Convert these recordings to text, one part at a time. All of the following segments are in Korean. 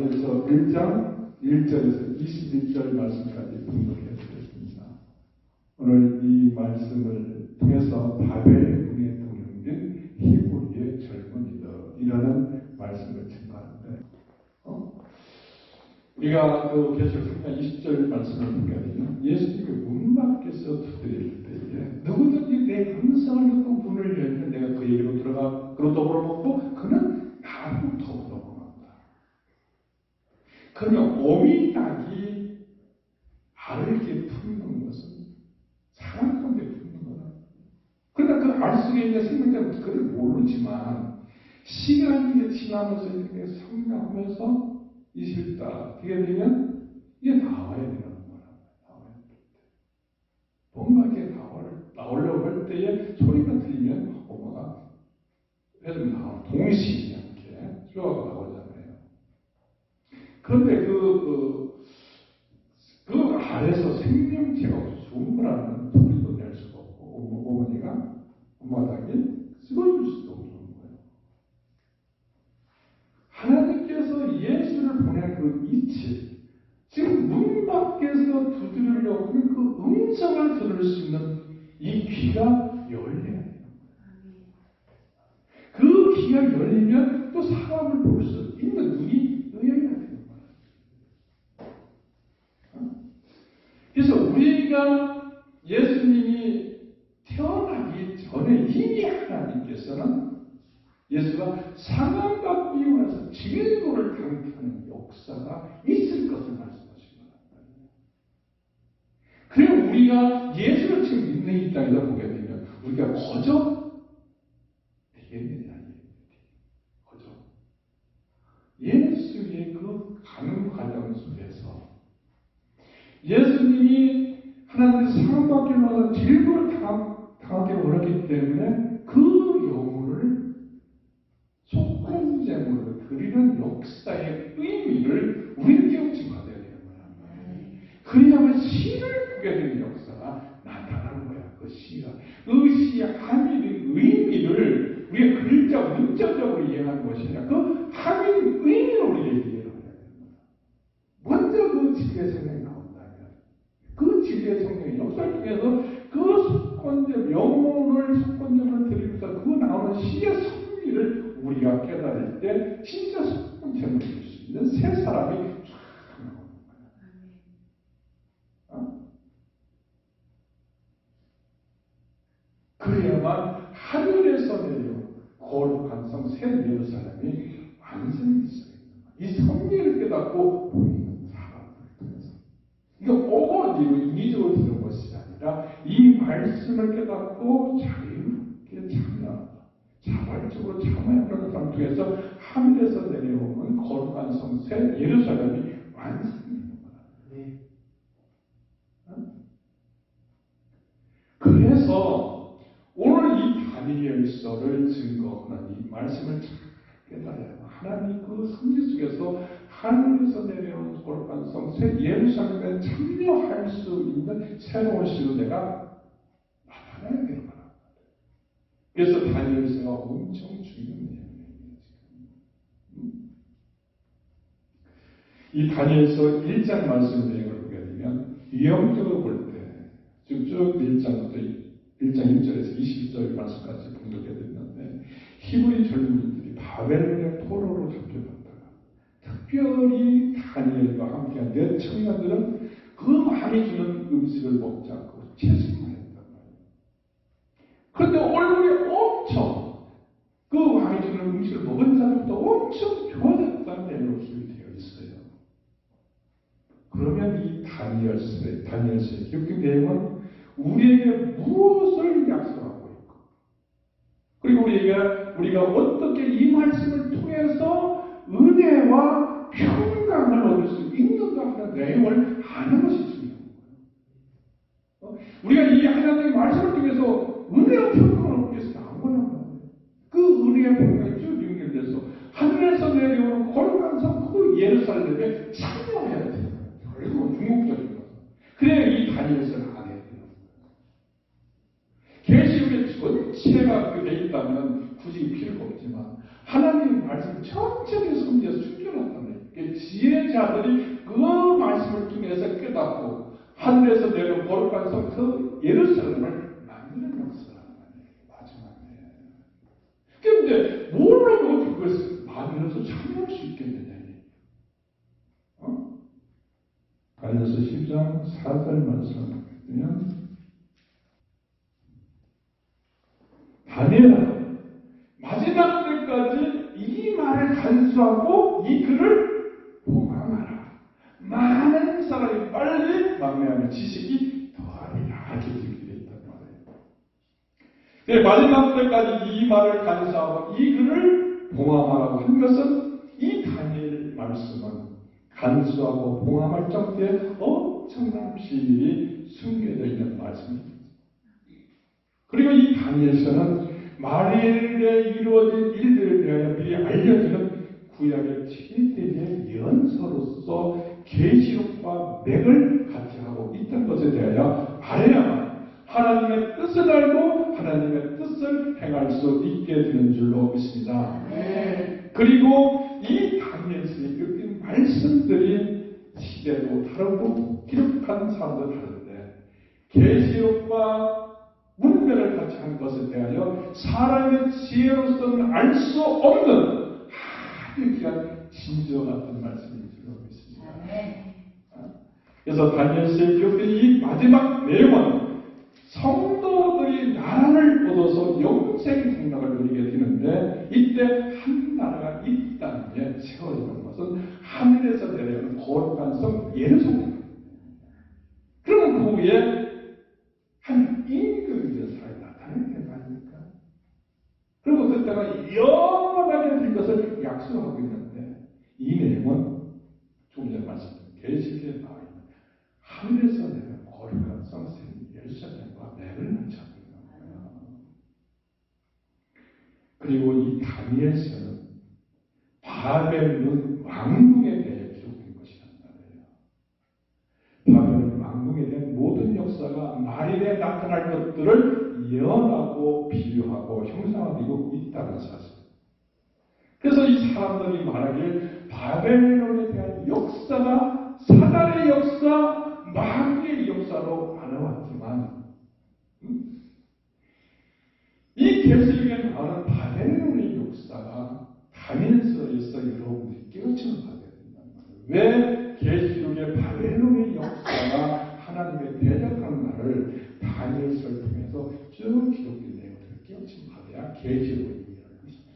1장 1절에서 21절 말씀까지 분석해 드렸습니다. 오늘 이 말씀을 통해서 바벨 군의 동료인 히브리의 젊은이들이라는 말씀을 증거하는데 어? 우리가 그 3장 20절 말씀을 보게 되면 예수님이 문 밖에서 두드릴 때에 누구든지 내 음성을 듣고 문을 열면 내가 그에게로 들어가 그로 더불어 먹고 그는 나로 더불어. 그러면 오미닭이 알게 품는 것은 사람 가운데 품는 거다. 그러나 그알 속에 있는 생명자는 그걸 모르지만 시간이 지나면서 이렇게 성장하면서 있을다. 그게 되면 이게 나와야 되는 거야. 나와야 될 때. 뭔가 이렇게 나올, 나오려고 할 때에 소리가 들리면 엄마가 해좀 나와. 동시에 이렇게 뼈가 나오잖아요. 그런데 그, 그, 그 아래서 생명체가. 숨으라는 소리도 낼 수가 없고, 어머니가 엄마닭이 쓰러질 수도 없는 거예요. 하나님께서 예수를 보낸 그 이치, 지금 문 밖에서 두드리려고 그 음성을 들을 수 있는 이 귀가 열려야 돼요. 그 귀가 열리면 또 사람을 볼 수 있는 눈이 열려야 되는 거예요. 어? 그래서 우리가 예수님이 태어나기 전에 이미 하나님께서는 예수가 상암받기 위해서 진노를 강타하는 역사가 있을 것을 말씀하신 거예요. 그리고 우리가 예수를 지금 믿는 입장에서 보게 되면 우리가 거저 되겠느냐 거저 예수의 그 가는 과정 속에서 예수님이 하나님의 사랑받기 위해서 진노를 당하기 원했기 때문에 그 영혼을 속건제물로 드리는 역사의 의미를 우리는 깨우치 받아야 되는 거야. 그래야만 시를 보게 되는 역사가 나타나는 거야. 그 시가. 그 시의 하밀의 의미를 우리가 글자 문자적으로 이해하는 것이 아니라 그 하밀의 의미를 우리가 이해해야 되는 거야. 먼저 그 나온다면 그 진리의 성령의 역사를 통해서 그 속건제 영혼을 속건제를 드리면서 그 나오는 시의 성리를 우리가 깨달을 때 진짜 속건제를 드릴 수 있는 새 사람이 쫙 나오는 거야. 어? 그래야만 하늘에서 내려 거룩한 성새 예루살렘이 있는 거야. 이 성리를 깨닫고 아니라 이 말씀을 깨닫고 자유롭게 참여한다. 자발적으로 참여하는 것을 통해서 하늘에서 내려오는 거룩한 성새 예루살렘이 완성되는 거다. 어? 그래서 오늘 이 다니엘서를 증거하는 이 말씀을 잘 깨달아야 하나님 그 성지 속에서 하늘에서 내려온 거룩한 성새 예루살렘에 참여할 수 있는 새로운 시대가 나타나야 되는 거야. 그래서 다니엘서가 엄청 내용이에요. 음? 이 다니엘서 1장 말씀 내용을 보게 되면 위험적으로 볼 때, 지금 쭉 1장부터 1장 1절에서 22절 말씀까지 분석해 드렸는데 히브리 젊은이들이 바벨론의 포로로 잡혀갔다가 특별히 다니엘과 함께한 내 청년들은 그 많이 주는 음식을 먹지 않고 채식만 했단 말이에요. 그런데 얼굴이 엄청 그 많이 주는 음식을 먹은 사람부터 엄청 좋아졌다는 내용으로 기록되어 있어요. 그러면 이 다니엘서의 다니엘서의 기록된 내용은 우리에게 무엇을 약속하고 있고 그리고 우리가 우리가 어떻게 이 말씀을 통해서 은혜와 평강을 얻을 수 있는가 하는 내용을 아는 것이 거예요. 어? 우리가 이 하나님의 말씀을 통해서 은혜와 평강을 위해서 나온 거란 말이에요. 그 은혜와 평강이 쭉 연결돼서 하늘에서 내려오는 거룩한 성그 예루살렘에 참여해야 돼요. 결국 중국적인 거. 그래야 이 다니엘서를 하게 돼요. 계시록의 전체가 그돼 있다면 굳이 필요가 없지만 하나님의 말씀 전체를 성경에서 숨겨놨다는 그 지혜자들이 그 말씀을 통해서 깨닫고 하늘에서 내려 거룩한서 그 예루살렘을 만드는 역사라는. 마지막에. 그런데 뭘로 그것을 만들어서 참여할 수 있겠느냐. 어? 갈려서 10장 4절 말씀 보면 다니엘아 마지막 때까지 이 말을 간수하고 이 글을 사람이 빨리 막내하면 지식이 더하리라. 이렇게 있단 말이에요. 네, 마지막 때까지 이 말을 간수하고 이 글을 봉함하라고 한 것은 이 다니엘 말씀은 간수하고 봉함할 정도의 엄청난 비밀이 숨겨져 있는 말씀입니다. 그리고 이 다니엘서는 말일에 이루어진 일들에 대하여 미리 알려주는 구약의 최대의 계시록과 맥을 같이 하고 있던 것에 대하여 알아야만 하나님의 뜻을 알고 하나님의 뜻을 행할 수 있게 되는 줄로 믿습니다. 네. 그리고 이 다니엘서의 이 말씀들이 시대도 다르고 기록한 사람도 다른데 계시록과 문맥을 같이 한 것에 대하여 사람의 지혜로서는 알 수 없는 아주 귀한 진저 같은 말씀이 줄로 믿습니다. 네. 그래서 다니엘서의 기록된 이 마지막 내용은 성도들이 나라를 얻어서 영생 생각을 누리게 되는데 이때 한 나라가 이 땅에 세워지는 것은 하늘에서 내려오는 거룩한 성 예루살렘. 그러면 그 위에 한 임금의 사람이 나타나는 게 아닙니까? 그리고 그때가 영원하게 될 것을 약속하고 있는데 이 내용은 전에 말씀드린 계시록에 나와 하늘에서 내는 거룩한 성생 예루살렘과 맥을 거예요. 그리고 이 다니엘서는 바벨론 왕궁에 대해 기록된 것이란 말이에요. 바벨론 왕궁에 대한 모든 역사가 말일에 나타날 것들을 예언하고 비유하고 형상화되고 있다는 사실. 그래서 이 사람들이 말하길 바벨론에 대한 역사가 사단의 역사, 마귀의 역사로 알아왔지만 음? 이 계시록에 나오는 바벨론의 역사가 다니엘서에서 여러분들이 깨우침을 받아야 된다는 말이에요. 왜 계시록의 바벨론의 역사가 하나님의 대적하는 날을 다니엘서를 통해서 쭉 기록된 내용들을 깨우침을 받아야 계시록을 이해할 것입니다.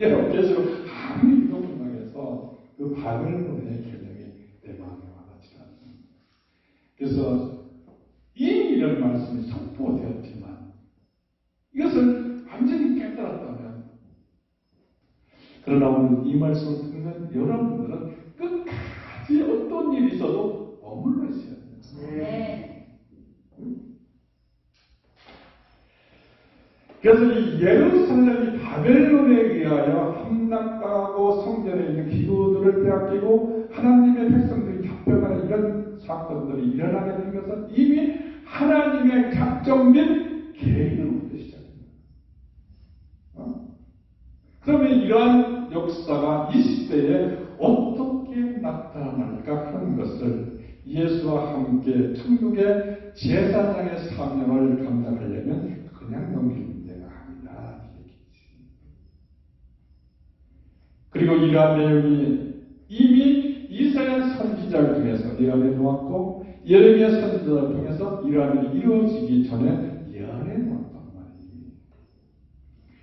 여러분 계시록 아무리 이동문학에서 그 바벨론의 개념이 내 마음에 와닿지 않습니다. 그래서 이미 이런 말씀이 선포되었지만 이것을 완전히 깨달았다면 그러나 오늘 이 말씀을 듣는 여러분들은 끝까지 어떤 일이 있어도 머물러 있어야 됩니다. 네. 그래서 이 예루살렘이 바벨론에 의하여 함락당하고 성전에 있는 기구들을 빼앗기고 하나님의 백성들이 잡혀가는 이런 사건들이 일어나게 된 것은 이미 하나님의 작정 및 계획으로부터 시작됩니다. 어? 그러면 이러한 역사가 이 시대에 어떻게 나타날까 하는 것을 예수와 함께 천국의 제사장의 사명을 감당하려면 그냥 넘길 문제가 아니다. 그리고 이러한 내용이 이미 이사야 선지자를 통해서 예언해 놓았고 예레미야 선지자를 통해서 이러한 일이 이루어지기 전에 예언해 말이에요.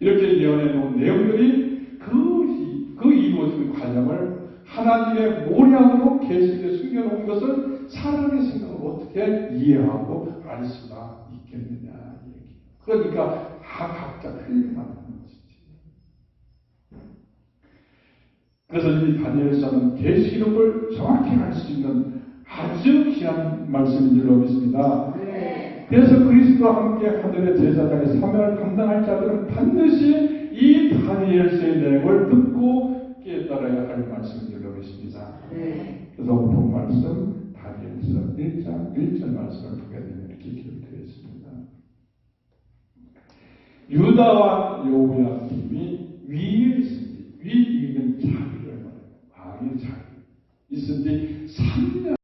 이렇게 예언해 놓은 내용들이 그, 이- 그 이루어진 과정을 하나님의 모략으로 계시에 숨겨놓은 것을 사람의 생각으로 어떻게 이해하고 알 수가 있겠느냐. 그러니까 다 각자 틀리만 하는 것이지. 그래서 이 다니엘서는 계시록을 정확히 알 수 있는 아주 귀한 말씀인 줄로 믿습니다. 그래서 그리스도와 함께 하늘의 제사장의 사명을 감당할 자들은 반드시 이 다니엘서의 내용을 듣고 깨달아야 할 말씀을 드리겠습니다. 네. 그래서 오늘 말씀 다니엘서 1장 1절 말씀을 보게 되면 이렇게 기록되어 있습니다. 유다와 여호야김이 위일스디 위일은 자기를 말해요. 왕의 자기. 있은데 3년